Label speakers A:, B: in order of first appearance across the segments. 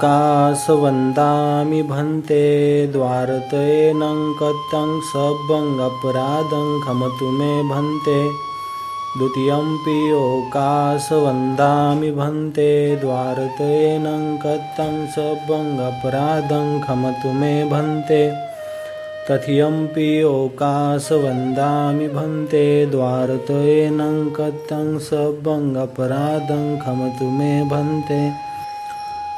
A: ओकासवन्दामि भन्ते द्वारतयेनं कतं सबङ्गपराधं खमतु मे भन्ते। द्वितीयम्पि ओकासवन्दामि भन्ते द्वारतयेनं कतं सबङ्गपराधं खमतु मे भन्ते। तथियम्पि ओकासवन्दामि भन्ते द्वारतयेनं कतं सबङ्गपराधं खमतु मे भन्ते।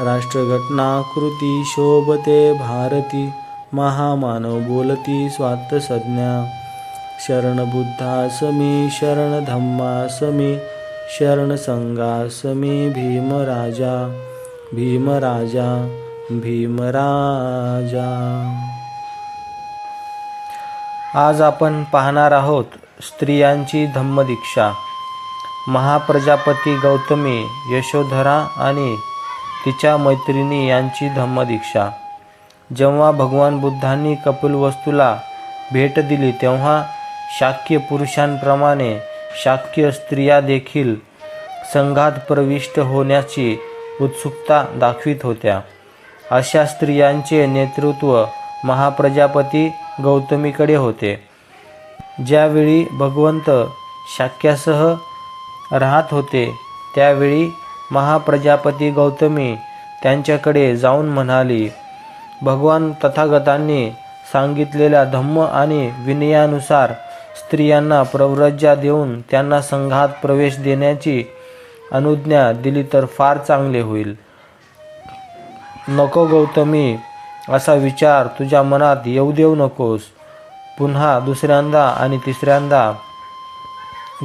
A: राष्ट्रघटना कृती शोभते भारती महामानव बोलती स्वात संज्ञा शरण बुद्धासमी शरण धम्मासमी शरण संघासमी भीमराजा। भीमराजा भीमराजा। आज आपण पाहणार आहोत स्त्रियांची धम्मदीक्षा। महाप्रजापती गौतमी यशोधरा आणि तिच्या मैत्रिणी यांची धम्मदीक्षा. जेव्हा भगवान बुद्धांनी कपिलवस्तूला भेट दिली तेव्हा शाक्य पुरुषांप्रमाणे शाक्य स्त्रिया देखील संघात प्रविष्ट होण्याची उत्सुकता दाखवित होत्या. अशा स्त्रियांचे नेतृत्व महाप्रजापती गौतमीकडे होते. ज्यावेळी भगवंत शाक्यासह राहत होते त्यावेळी महाप्रजापती गौतमी त्यांच्याकडे जाऊन म्हणाली भगवान तथागतांनी सांगितलेल्या धम्म आणि विनयानुसार स्त्रियांना प्रव्रज्या देऊन त्यांना संघात प्रवेश देण्याची अनुज्ञा दिली तर फार चांगले होईल. नको गौतमी असा विचार तुझ्या मनात येऊ देऊ नकोस. पुन्हा दुसऱ्यांदा आणि तिसऱ्यांदा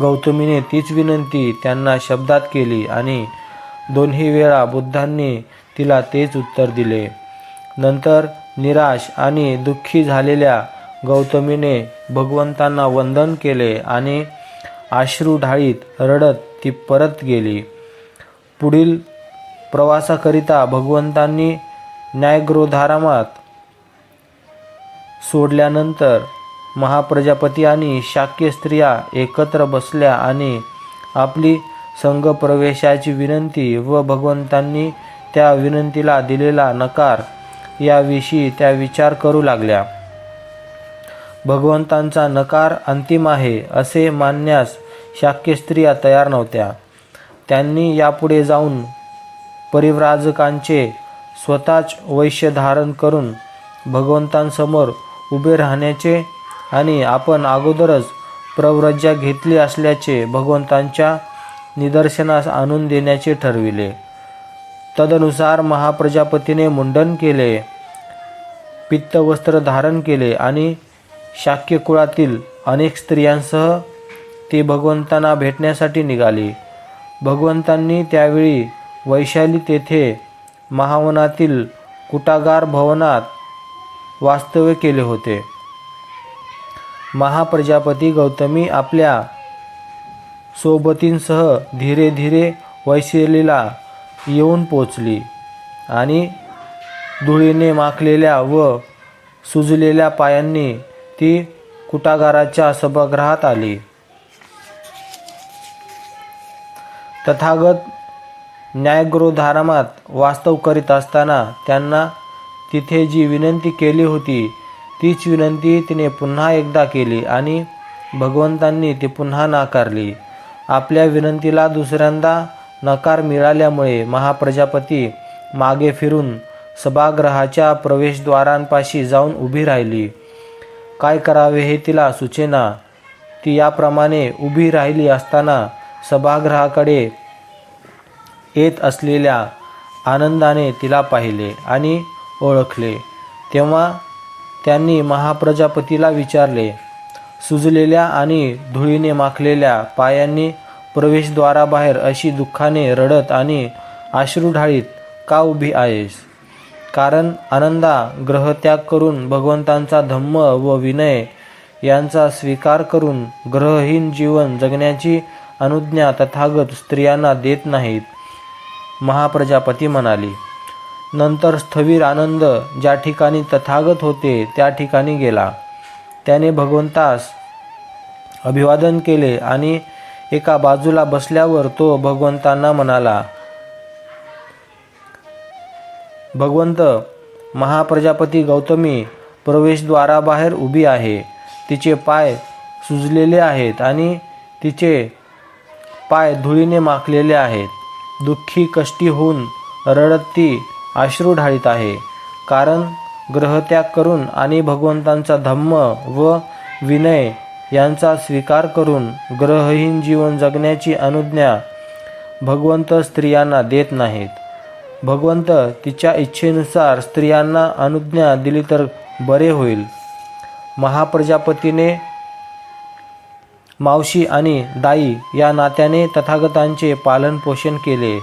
A: गौतमीने तीच विनंती त्यांना शब्दात केली आणि दोन्ही वेळा बुद्धांनी तिला तेच उत्तर दिले. नंतर निराश आणि दुःखी झालेल्या गौतमीने भगवंतांना वंदन केले आणि अश्रू ढाळीत रडत ती परत गेली. पुढील प्रवासाकरिता भगवंतांनी न्यायग्रोधारामात सोडल्यानंतर महाप्रजापती आणि शाक्य स्त्रिया एकत्र बसल्या आणि आपली संघ प्रवेशाची विनंती व भगवंतांनी त्या विनंतीला दिलेला नकार याविषयी त्या विचार करू लागल्या. भगवंतांचा नकार अंतिम आहे असे मानण्यास शाक्य स्त्रिया तयार नव्हत्या. त्यांनी यापुढे जाऊन परिव्राजकांचे स्वतःच वैश्य धारण करून भगवंतांसमोर उभे राहण्याचे आणि आपण अगोदरच प्रव्रज्या घेतली असल्याचे भगवंतांच्या निदर्शनास आणून देण्याचे ठरविले. तदनुसार महाप्रजापतीने मुंडन केले पित्तवस्त्र धारण केले आणि शाक्यकुळातील अनेक स्त्रियांसह ते भगवंतांना भेटण्यासाठी निघाली. भगवंतांनी त्यावेळी वैशाली तेथे महावनातील कुटागार भवनात वास्तव्य केले होते. महाप्रजापती गौतमी आपल्या सोबतींसह धीरे धीरे वैशालीला येऊन पोचली आणि धुळीने माखलेल्या व सुजलेल्या पायांनी ती कुटागाराच्या सभागृहात आली. तथागत न्यायगृहधारामात वास्तव करीत असताना त्यांना तिथे जी विनंती केली होती तीच विनंती तिने पुन्हा एकदा केली आणि भगवंतांनी ती पुन्हा नाकारली. आपल्या विनंतीला दुसऱ्यांदा नकार मिळाल्यामुळे महाप्रजापती मागे फिरून सभागृहाच्या प्रवेशद्वारांपाशी जाऊन उभी राहिली. काय करावे हे तिला सुचेना. ती याप्रमाणे उभी राहिली असताना सभागृहाकडे येत असलेल्या आनंदाने तिला पाहिले आणि ओळखले. तेव्हा त्यांनी महाप्रजापतीला विचारले सुजलेल्या आणि धुळीने माखलेल्या पायांनी प्रवेशद्वाराबाहेर अशी दुःखाने रडत आणि अश्रू ढाळीत का उभी आहेस? कारण आनंदा ग्रहत्याग करून भगवंतांचा धम्म व विनय यांचा स्वीकार करून ग्रहहीन जीवन जगण्याची अनुज्ञा तथागत स्त्रियांना देत नाहीत महाप्रजापती म्हणाली. नंतर स्थवीर आनंद ज्या ठिकाणी तथागत होते त्या ठिकाणी गेला. त्याने भगवंतास अभिवादन केले आणि एका बाजूला बसल्यावर तो भगवंतांना म्हणाला भगवंत महाप्रजापती गौतमी प्रवेशद्वाराबाहेर उभी आहे. तिचे पाय सुजलेले आहेत आणि तिचे पाय धुळीने माखलेले आहेत. दुःखी कष्टी होऊन रडत ती अश्रू ढाळीत आहे. कारण ग्रहत्याग करून आणि भगवंतांचा धम्म व विनय यांचा स्वीकार करून ग्रहहीन जीवन जगण्याची अनुज्ञा भगवंत स्त्रियांना देत नाहीत. भगवंत तिच्या इच्छेनुसार स्त्रियांना अनुज्ञा दिली तर बरे होईल. महाप्रजापतीने मावशी आणि दाई या नात्याने तथागतांचे पालनपोषण केले.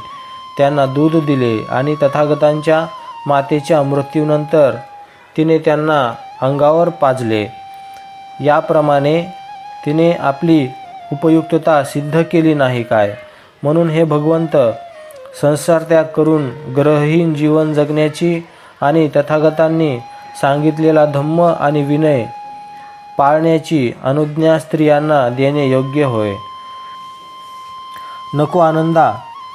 A: त्यांना दूध दिले आणि तथागतांच्या मातेच्या मृत्यूनंतर तिने त्यांना अंगावर पाजले. याप्रमाणे तिने आपली उपयुक्तता सिद्ध केली नाही काय? म्हणून हे भगवंत संसार त्याग करून ग्रहहीन जीवन जगण्याची आणि तथागतांनी सांगितलेला धम्म आणि विनय पाळण्याची अनुज्ञा स्त्रियांना देणे योग्य होय. नको आनंदा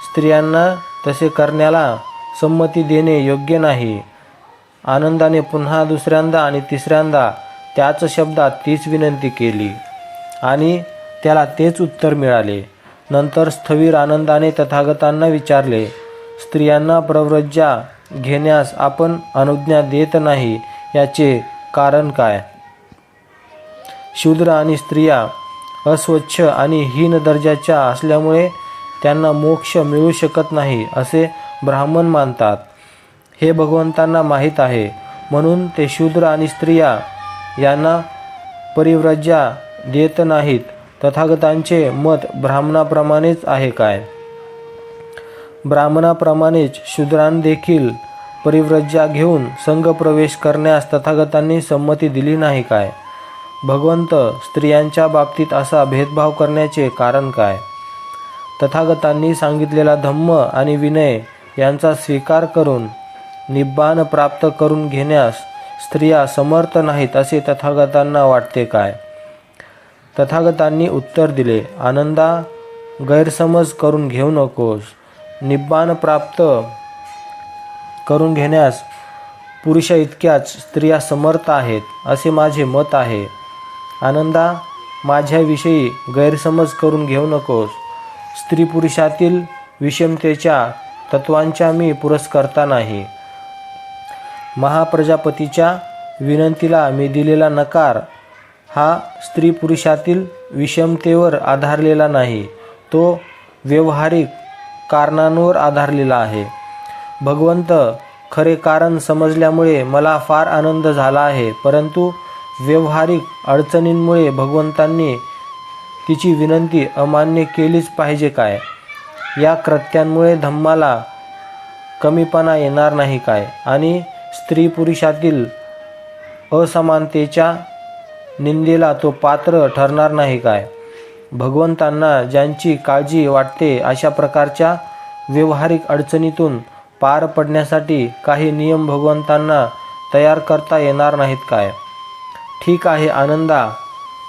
A: स्त्रियांना तसे करण्याला संमती देणे योग्य नाही. आनंदाने पुन्हा दुसऱ्यांदा आणि तिसऱ्यांदा त्याच शब्दात तीच विनंती केली. आणि त्याला तेच उत्तर मिळाले. नंतर स्थवीर आनंदाने तथागतांना विचारले स्त्रियांना प्रव्रज्जा घेण्यास आपण अनुज्ञा देत नाही याचे कारण काय? शूद्र आणि स्त्रिया अस्वच्छ आणि हीन दर्जाच्या असल्यामुळे त्यांना मोक्ष मिळू शकत नाही असे ब्राह्मण मानतात. हे भगवंतांना माहीत आहे. म्हणून ते शूद्र आणि स्त्रिया यांना परिव्रज्या देत नाहीत. तथागतांचे मत ब्राह्मणाप्रमाणेच आहे काय? ब्राह्मणाप्रमाणेच शूद्रांदेखील परिव्रज्या घेऊन संघ प्रवेश करण्यास तथागतांनी संमती दिली नाही काय? भगवंत स्त्रियांच्या बाबतीत असा भेदभाव करण्याचे कारण काय? तथागतांनी सांगितलेला धम्म आणि विनय यांचा स्वीकार करून निब्बाण प्राप्त करून घेण्यास स्त्रिया समर्थ नाहीत असे तथागतांना वाटते काय? तथागतांनी उत्तर दिले आनंदा गैरसमज करून घेऊ नकोस. निब्बाण प्राप्त करून घेण्यास पुरुषा इतक्याच स्त्रिया समर्थ आहेत असे माझे मत आहे. आनंदा माझ्याविषयी गैरसमज करून घेऊ नकोस. स्त्री पुरुषातील विषमतेच्या तत्वांच्या मी पुरस्कर्ता नाही. महाप्रजापतीच्या विनंतीला मी दिलेला नकार हा स्त्री पुरुषातील विषमतेवर आधारलेला नाही तो व्यवहारिक कारणांवर आधारलेला आहे. भगवंत खरे कारण समजल्यामुळे मला फार आनंद झाला आहे परंतु व्यवहारिक अडचणींमुळे भगवंतांनी तिची विनंती अमान्य केलीच पाहिजे काय? या कृत्यांमुळे धम्माला कमीपणा येणार नाही काय? आणि स्त्री पुरुषातील असमानतेच्या निंदेला तो पात्र ठरणार नाही काय? भगवंतांना ज्यांची काळजी वाटते अशा प्रकारच्या व्यवहारिक अडचणीतून पार पडण्यासाठी काही नियम भगवंतांना तयार करता येणार नाहीत काय? ठीक आहे आनंदा.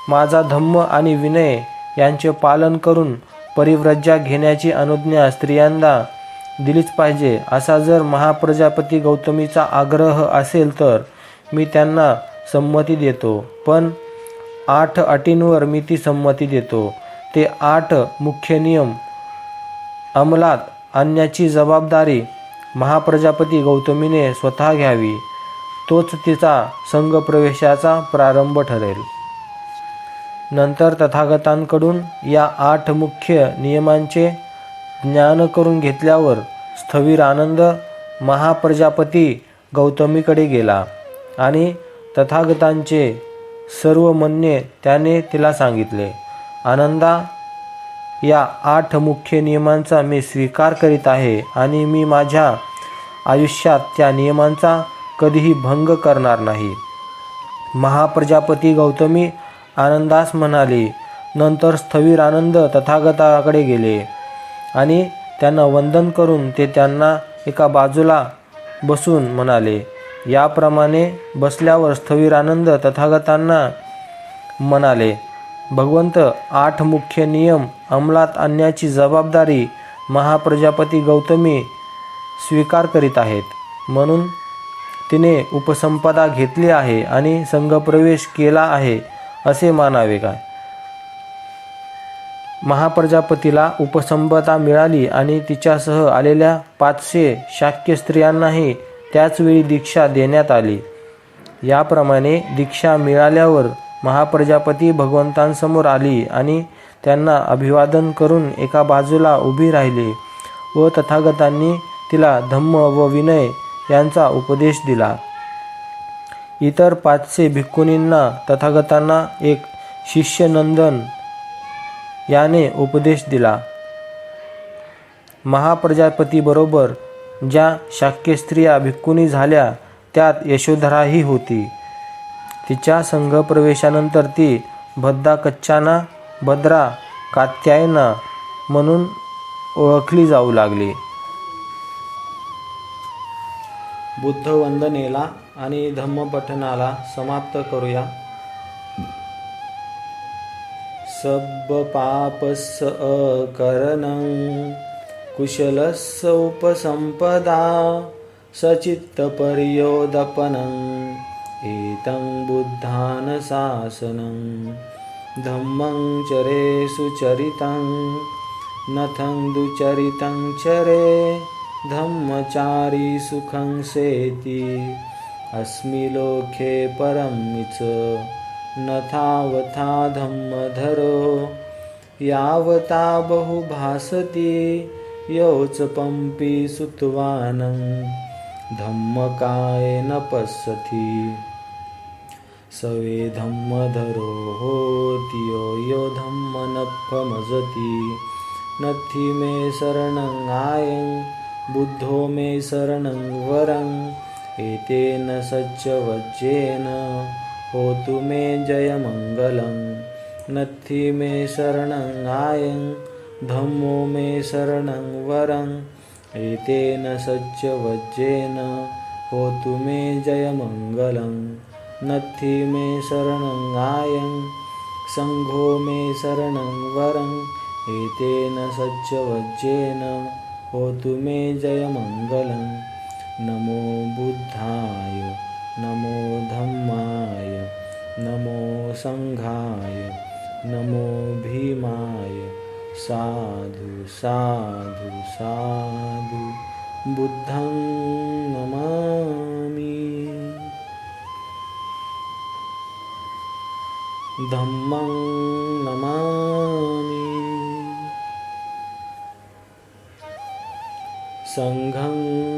A: माझा धम्म आणि विनय यांचे पालन करून परिव्रज्या घेण्याची अनुज्ञा स्त्रियांना दिलीच पाहिजे. असा जर महाप्रजापती गौतमीचा आग्रह असेल तर मी त्यांना संमती देतो. पण आठ अटींवर मी ती संमती देतो. ते आठ मुख्य नियम अंमलात आणण्याची जबाबदारी महाप्रजापती गौतमीने स्वतः घ्यावी. तोच तिचा संघप्रवेशाचा प्रारंभ ठरेल. नंतर तथागतांकडून या आठ मुख्य नियमांचे ज्ञान करून घेतल्यावर स्थवीर आनंद महाप्रजापती गौतमीकडे गेला आणि तथागतांचे सर्व म्हणणे त्याने तिला सांगितले आनंदा या आठ मुख्य नियमांचा मी स्वीकार करीत आहे आणि मी माझ्या आयुष्यात त्या नियमांचा कधीही भंग करणार नाही. महाप्रजापती गौतमी आनंदास म्हणाली नंतर स्थवीर आनंद तथागताकडे गेले. आणि त्यांना वंदन करून ते त्यांना एका बाजूला बसून म्हणाले याप्रमाणे बसल्यावर स्थवीर आनंद तथागतांना म्हणाले भगवंत आठ मुख्य नियम अंमलात आणण्याची जबाबदारी महाप्रजापती गौतमी स्वीकार करीत आहेत. म्हणून तिने उपसंपदा घेतली आहे आणि संघप्रवेश केला आहे असे मानावे काय महाप्रजापतीला उपसंपदा मिळाली आणि तिच्यासह आलेल्या पाचशे शाक्य स्त्रियांनाही त्याचवेळी दीक्षा देण्यात आली. याप्रमाणे दीक्षा मिळाल्यावर महाप्रजापती भगवंतांसमोर आली आणि त्यांना अभिवादन करून एका बाजूला उभी राहिली व तथागतांनी तिला धम्म व विनय यांचा उपदेश दिला. इतर पाचशे भिक्खुनींना तथागतांना एक शिष्यनंदन याने उपदेश दिला. महाप्रजापतीबरोबर ज्या शाक्य स्त्रिया भिक्कुनी झाल्या त्यात यशोधराही होती. तिच्या संघप्रवेशानंतर ती भद्दा कच्चाना भद्रा कात्यायना म्हणून ओळखली जाऊ लागली. बुद्ध वंदनेला आणि धम्मपठनाला समाप्त करूया. सब अकरणं कुशलस्य उपसंपदा सचित्तपर्योदपनम् एतं बुद्धानशासनं धम्मं चरे सुचरितं नथं दुचरितं चरे धम्मचारी सुखं सेति अस्मि लोके परं च नथावथा धम्मधरो यावता बहुभासति योच पंपी सुतवानं धम्मकाय न पश्यति। सवे धम्मधरो होति यो यो धम्मनफमजति नथि मे शरणं आयं बुद्धो मे शरणं वरं एतेन सच्चवज्जेन होतु मे जयमङ्गलं नथि मे शरणं आयं धम्मो मे शरणं वरं एतेन सच्चवज्जेन होतु मे जयमङ्गलं नथि मे शरणं आयं सङ्घो मे शरणं वरं एतेन सच्चवज्जेन होतु मे जयमङ्गलं नमो बुद्धाय नमो धम्माय नमो सङ्घाय नमो भीमाय। साधु साधु साधु बुद्धं नमामि। धम्मं नमामि। सङ्घं